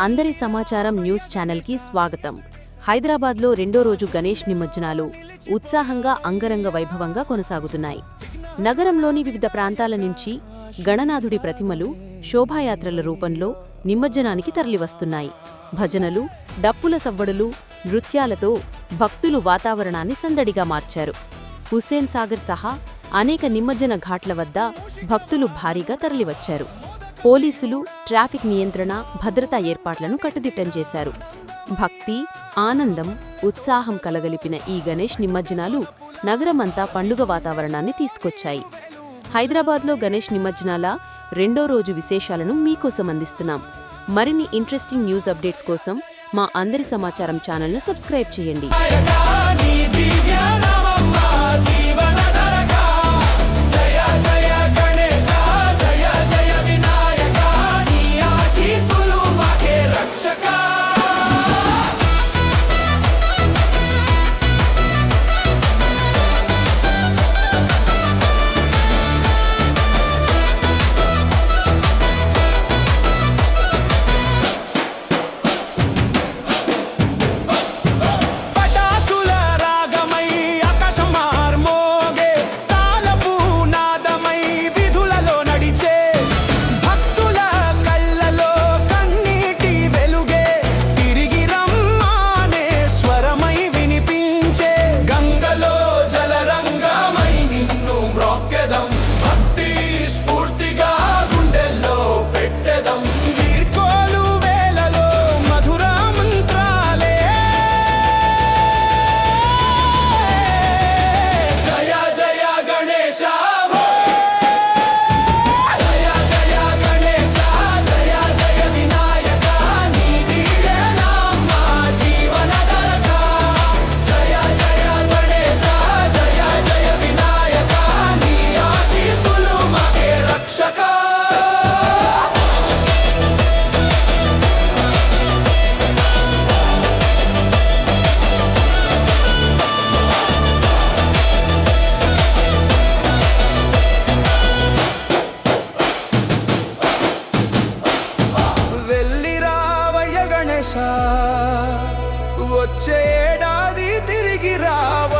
అందరి సమాచారం న్యూస్ ఛానల్కి స్వాగతం. హైదరాబాద్లో రెండో రోజు గణేష్ నిమజ్జనాలు ఉత్సాహంగా అంగరంగ వైభవంగా కొనసాగుతున్నాయి. నగరంలోని వివిధ ప్రాంతాల నుంచి గణనాథుడి ప్రతిమలు శోభాయాత్రల రూపంలో నిమజ్జనానికి తరలివస్తున్నాయి. భజనలు డప్పుల సవ్వడులు నృత్యాలతో భక్తులు వాతావరణాన్ని సందడిగా మార్చారు. హుస్సేన్ సాగర్ సహా అనేక నిమజ్జన ఘాట్ల వద్ద భక్తులు భారీగా తరలివచ్చారు. పోలీసులు ట్రాఫిక్ నియంత్రణ భద్రతా ఏర్పాట్లను కట్టుదిట్టం చేశారు. భక్తి ఆనందం ఉత్సాహం కలగలిపిన ఈ గణేష్ నిమజ్జనాలు నగరమంతా పండుగ వాతావరణాన్ని తీసుకొచ్చాయి. హైదరాబాద్లో గణేష్ నిమజ్జనాల రెండో రోజు విశేషాలను మీకోసం అందిస్తున్నాం. మరిన్ని ఇంట్రెస్టింగ్ న్యూస్ అప్డేట్స్ కోసం మా అందరి సమాచారం ఛానల్ను సబ్స్క్రైబ్ చేయండి. వచ్చే ఏడాది తిరిగి రావ